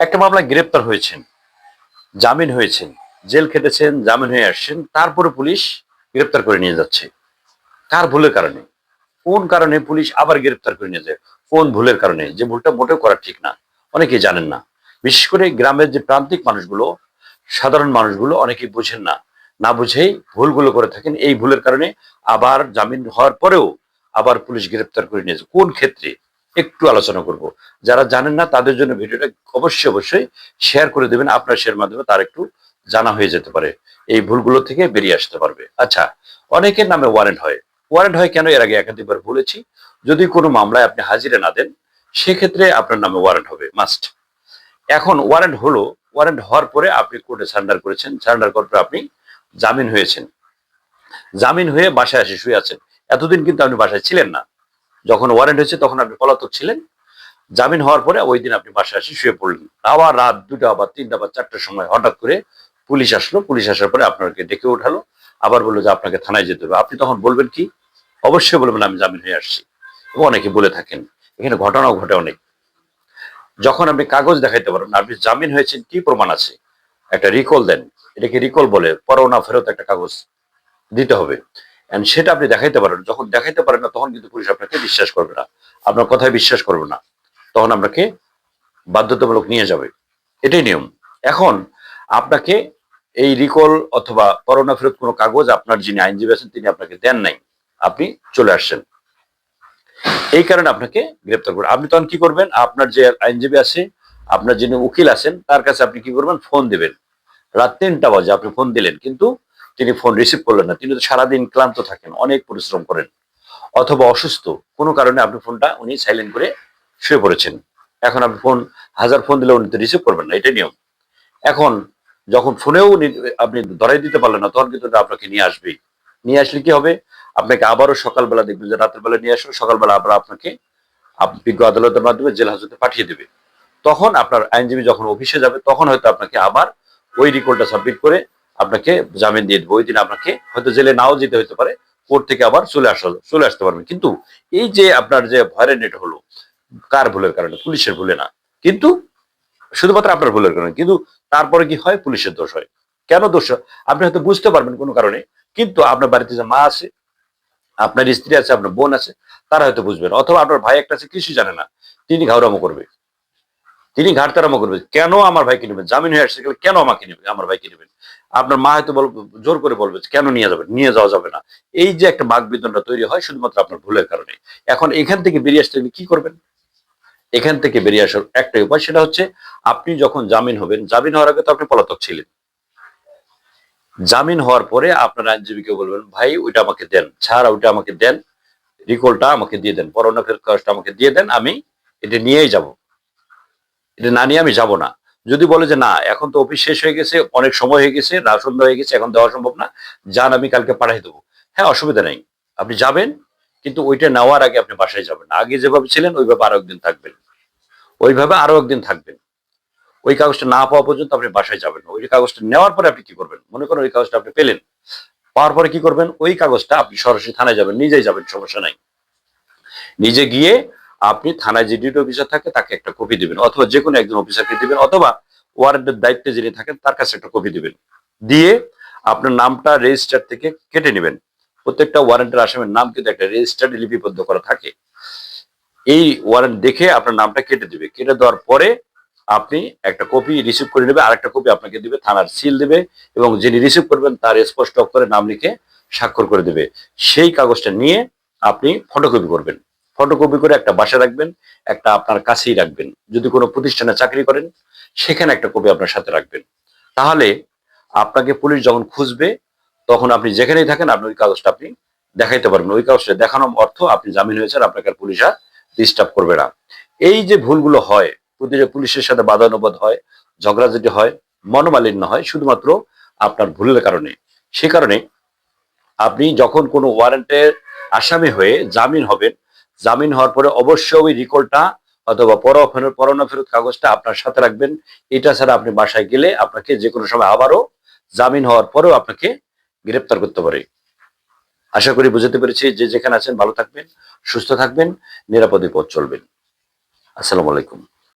একটা মামলায় গ্রেপ্তার হয়েছেন, জামিন হয়েছেন, জেল খেটেছেন, জামিন হয়ে আসছেন, তারপরে পুলিশ গ্রেপ্তার করে নিয়ে যাচ্ছে। কার ভুলের কারণে? কোন কারণে পুলিশ আবার গ্রেপ্তার করে নিয়ে যায়? কোন ভুলের কারণে? যে ভুলটা মোটেও করা ঠিক না। অনেকেই জানেন না। বিশেষ করে গ্রামের যে প্রান্তিক মানুষগুলো, সাধারণ মানুষগুলো অনেকেই বুঝেন না। না বুঝেই ভুলগুলো করে থাকেন। এই ভুলের কারণে আবার জামিন হওয়ার পরেও আবার পুলিশ গ্রেপ্তার করে নিয়েছে কোন ক্ষেত্রে? একটু আলোচনা করব। যারা জানেন না, তাদের জন্য ভিডিওটা অবশ্যই অবশ্যই শেয়ার করে দেবেন। আপনার শেয়ার মাধ্যমে তার একটু জানা হয়ে যেতে পারে। এই ভুলগুলো থেকে বেরিয়ে আসতে পারবে। আচ্ছা অনেকের নামে ওয়ারেন্ট হয়। ওয়ারেন্ট হয় কেন? এর আগে একাধিকবার বলেছি। যদি কোনো মামলায় আপনি হাজিরা না দেন, সেক্ষেত্রে আপনার নামে ওয়ারেন্ট হবে। মাস্ট এখন ওয়ারেন্ট হলো ওয়ারেন্ট হওয়ার পরে আপনি কোর্টে সারেন্ডার করেছেন। সারেন্ডার করার পরে আপনি জামিন হয়েছেন। জামিন হয়ে বাসায় এসে শুয়ে আছেন। এতদিন কিন্তু আপনি বাসায় ছিলেন না। যখন ওয়ারেন্ট হয়েছে, তখন আপনি পলাতক ছিলেন। জামিন হওয়ার পরে ওই দিন আপনি বাসায় এসে শুয়ে পড়লেন। আবার রাত দুটা বা তিনটা বা চারটার সময় হঠাৎ করে পুলিশ আসলো। পুলিশ আসার পরে আপনাকে ডেকে উঠালো। আবার বলল যে আপনাকে থানায় যেতে হবে। আপনি তখন বলবেন কি? অবশ্যই বলবেন আমি জামিন হয়ে আসছি। এবং অনেকে বলে থাকেন, এখানে ঘটনাও ঘটে অনেক। যখন আপনি কাগজ দেখাইতে পারেন আপনি জামিন হয়েছেন, কি প্রমাণ আছে? একটা রিকল দেন। এটাকে রিকল বলে পরোনা ফেরত একটা কাগজ দিতে হবে। And সেটা আপনি দেখাইতে পারেন। যখন দেখাইতে পারেন না, তখন কিন্তু পুলিশ আপনাকে বিশ্বাস করবে না। আপনার কথায় বিশ্বাস করবে না। তখন আপনাকে বাধ্যতামূলক নিয়ে যাবে। এটাই নিয়ম। এখন আপনাকে এই রিকল অথবা করোনা ফেরত কোনো কাগজ আপনার যিনি আইনজীবী আছেন, তিনি আপনাকে দেন নাই। আপনি চলে আসছেন। এই কারণে আপনাকে গ্রেপ্তার করবেন আপনি তখন কি করবেন? আপনার যে আইনজীবী আছে, আপনার যিনি উকিল আছেন, তার কাছে আপনি কি করবেন? ফোন দিবেন। রাত তিনটা বাজে আপনি ফোন দিলেন। কিন্তু তিনি ফোন রিসিভ করলেন না। তিনি তো সারাদিন ক্লান্ত থাকেন, অনেক পরিশ্রম করেন। অথবা অসুস্থ, কোনো কারণে আপনি ফোনটা উনি সাইলেন্ট করে শুয়ে পড়েছেন। এখন আপনি ফোন হাজার ফোন দিলে উনি তো রিসিভ করবেন না, এটাই নিয়ম। এখন যখন ফোনেও আপনি ধরাই দিতে পারলেন না, তখন কিন্তু আপনাকে নিয়ে আসবেই নিয়ে আসলে কি হবে? আপনাকে আবারও সকালবেলা দেখবেন যে রাতের বেলা নিয়ে আসবে সকালবেলা আবার আপনাকে বিজ্ঞ আদালতের মাধ্যমে জেল হাজতে পাঠিয়ে দেবে। তখন আপনার আইনজীবী যখন অফিসে যাবে, তখন হয়তো আপনাকে আবার ওই রিকোর্ডটা সাবমিট করে আপনাকে জামিন দিয়ে দেবো। ওই দিন আপনাকে হয়তো জেলে নাও যেতে হতে পারে, কোর্ট থেকে আবার চলে আসা চলে আসতে পারবেন। কিন্তু এই যে আপনার যে ভয়ের নেট হলো, কার ভুলের কারণে? পুলিশের ভুলে না। কিন্তু শুধুমাত্র আপনার ভুলের কারণে। কিন্তু তারপরে কি হয়? পুলিশের দোষ হয়। কেন দোষ? আপনি হয়তো বুঝতে পারবেন কোনো কারণে। কিন্তু আপনার বাড়িতে যে মা আছে, আপনার স্ত্রী আছে, আপনার বোন আছে, তারা হয়তো বুঝবেন। অথবা আপনার ভাই একটা আছে কিছু জানে না। তিনি ঘাউরামো করবে। তিনি ঘাটতারামো করবেন কেন আমার ভাইকে নেবেন? জামিন হয়ে আসছে গেলে কেন আমাকে নেবে আমার ভাইকে নেবেন? আপনার মা হয়তো বলবে জোর করে বলবে কেন নিয়ে যাবেন? নিয়ে যাওয়া যাবে না। এই যে একটা বাক বিতনটা তৈরি হয় শুধুমাত্র আপনার ভুলের কারণে। এখন এখান থেকে বেরিয়ে আসতে কি করবেন? এখান থেকে বেরিয়ে আসার একটাই উপায় সেটা হচ্ছে, আপনি যখন জামিন হবেন, জামিন হওয়ার আগে তো আপনি পলাতক ছিলেন। জামিন হওয়ার পরে আপনার আইনজীবীকে বলবেন, ভাই, ওইটা আমাকে দেন। ছাড় ওইটা আমাকে দেন। রিকলটা আমাকে দিয়ে দেন। পরোনা ফেরত কাগজটা আমাকে দিয়ে দেন। আমি এটা নিয়েই যাব। এটা না নিয়ে আমি যাব না। যদি বলে যে না, এখন তো অফিস শেষ হয়ে গেছে, অনেক সময় হয়ে গেছে, রাত সন্ধ্যা হয়ে গেছে, এখন দেওয়া সম্ভব না, যান, আমি কালকে পাঠাই দেবো। হ্যাঁ অসুবিধা নেই। আপনি যাবেন, কিন্তু ওইটা নেওয়ার আগে আপনি বাসায় যাবেন। আগে যেভাবে ছিলেন, ওইভাবে আরও একদিন থাকবেন। ওইভাবে আরও একদিন থাকবেন। ওই কাগজটা না পাওয়া পর্যন্ত আপনি বাসায় যাবেন ওই কাগজটা নেওয়ার পরে আপনি কি করবেন? মনে করেন ওই কাগজটা আপনি পেলেন। পাওয়ার পরে কি করবেন? ওই কাগজটা আপনি সরাসরি থানায় যাবেন, নিজেই যাবেন, সমস্যা নাই। নিজে গিয়ে আপনি থানায় যে ডিউটি অফিসার থাকে, তাকে একটা কপি দিবেন। অথবা যে কোনো একজন অফিসারকে দিবেন, অথবা ওয়ারেন্টের দায়িত্বে যিনি থাকেন, তার কাছে একটা কপি দিবেন। দিয়ে আপনার নামটা রেজিস্টার থেকে কেটে নেবেন। প্রত্যেকটা ওয়ারেন্টের আসামের নাম কিন্তু একটা রেজিস্টার লিপিবদ্ধ করা থাকে। এই ওয়ারেন্ট দেখে আপনার নামটা কেটে দিবে। কেটে দেওয়ার পরে আপনি একটা কপি রিসিভ করে নেবে, আরেকটা কপি আপনাকে দিবে, থানার সিল দিবে, এবং যিনি রিসিভ করবেন, তার স্পষ্ট অক্ষরে নাম লিখে স্বাক্ষর করে দেবে। সেই কাগজটা নিয়ে আপনি ফটোকপি করবেন। ফটোকপি করে একটা বাসা রাখবেন, একটা আপনার কাছেই রাখবেন। যদি কোনো প্রতিষ্ঠানে চাকরি করেন, সেখানে একটা কপি আপনার সাথে রাখবেন। তাহলে আপনাকে পুলিশ যখন খুঁজবে, তখন আপনি যেখানেই থাকেন, আপনি ওই কাগজটা আপনি দেখাইতে পারবেন। ওই কাগজটা দেখানোর অর্থ আপনি জামিন হয়েছেন, আপনাকে আর পুলিশ আর ডিস্টার্ব করবে না। এই যে ভুলগুলো হয়, প্রতিটা পুলিশের সাথে বাদানুবাদ হয়, ঝগড়াঝাটি হয়, মনোমালিন্য হয়, শুধুমাত্র আপনার ভুলের কারণে। সে কারণে আপনি যখন কোনো ওয়ারেন্টের আসামি হয়ে জামিন হবেন জামিন হওয়ার পরে অবশ্যই ওই রিকলটা অথবা পরোনা ফেরত কাগজটা আপনার সাথে রাখবেন। এটা ছাড়া আপনি বাসায় গেলে আপনাকে যে কোনো সময় আবারও জামিন হওয়ার পরেও আপনাকে গ্রেপ্তার করতে পারে। আশা করি বুঝতে পেরেছি যে যেখানে আছেন ভালো থাকবেন, সুস্থ থাকবেন, নিরাপদে পথ চলবেন। আসসালামু আলাইকুম।